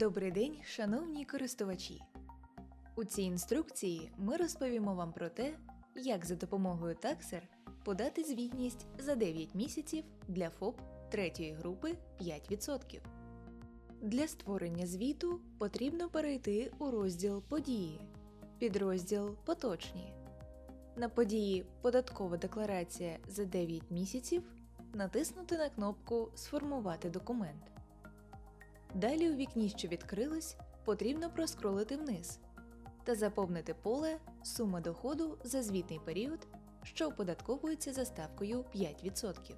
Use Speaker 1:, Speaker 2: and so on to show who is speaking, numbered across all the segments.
Speaker 1: Добрий день, шановні користувачі! У цій інструкції ми розповімо вам про те, як за допомогою Taxer подати звітність за 9 місяців для ФОП третьої групи 5%. Для створення звіту потрібно перейти у розділ Події, підрозділ Поточні. На події Податкова декларація за 9 місяців натиснути на кнопку Сформувати документ. Далі у вікні, що відкрилось, потрібно проскролити вниз та заповнити поле Сума доходу за звітний період, що оподатковується за ставкою 5%.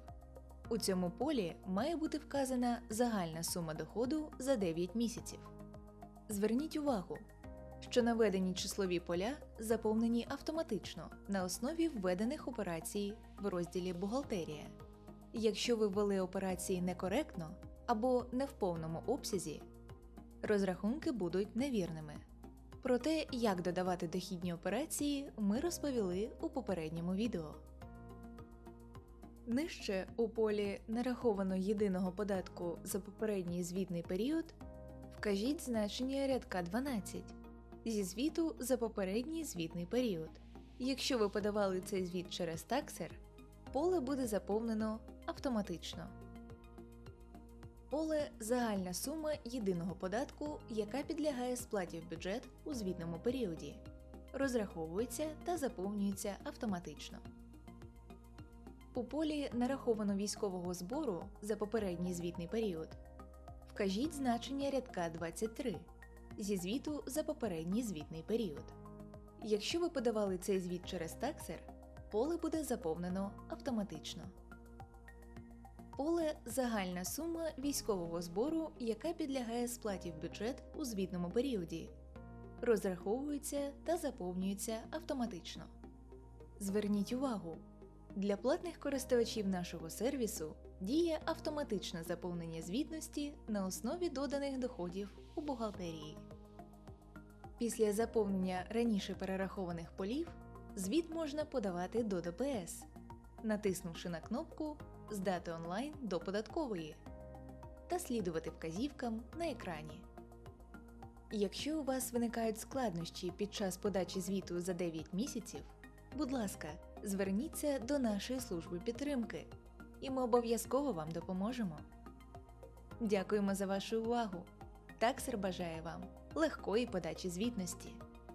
Speaker 1: У цьому полі має бути вказана загальна сума доходу за 9 місяців. Зверніть увагу, що наведені числові поля заповнені автоматично на основі введених операцій в розділі Бухгалтерія. Якщо ви ввели операції некоректно або не в повному обсязі, розрахунки будуть невірними. Про те, як додавати дохідні операції, ми розповіли у попередньому відео. Нижче у полі нараховано єдиного податку за попередній звітний період вкажіть значення рядка 12 зі звіту за попередній звітний період. Якщо ви подавали цей звіт через таксер, поле буде заповнено автоматично. Поле Загальна сума єдиного податку, яка підлягає сплаті в бюджет у звітному періоді, розраховується та заповнюється автоматично. У полі нараховано військового збору за попередній звітний період. Вкажіть значення рядка 23 зі звіту за попередній звітний період. Якщо ви подавали цей звіт через таксер, поле буде заповнено автоматично. Поле Загальна сума військового збору, яка підлягає сплаті в бюджет у звітному періоді, розраховується та заповнюється автоматично. Зверніть увагу, для платних користувачів нашого сервісу діє автоматичне заповнення звітності на основі доданих доходів у бухгалтерії. Після заповнення раніше перерахованих полів звіт можна подавати до ДПС, натиснувши на кнопку Здати онлайн до податкової та слідувати вказівкам на екрані. Якщо у вас виникають складнощі під час подачі звіту за 9 місяців, будь ласка, зверніться до нашої служби підтримки, і ми обов'язково вам допоможемо. Дякуємо за вашу увагу! Таксер бажає вам легкої подачі звітності.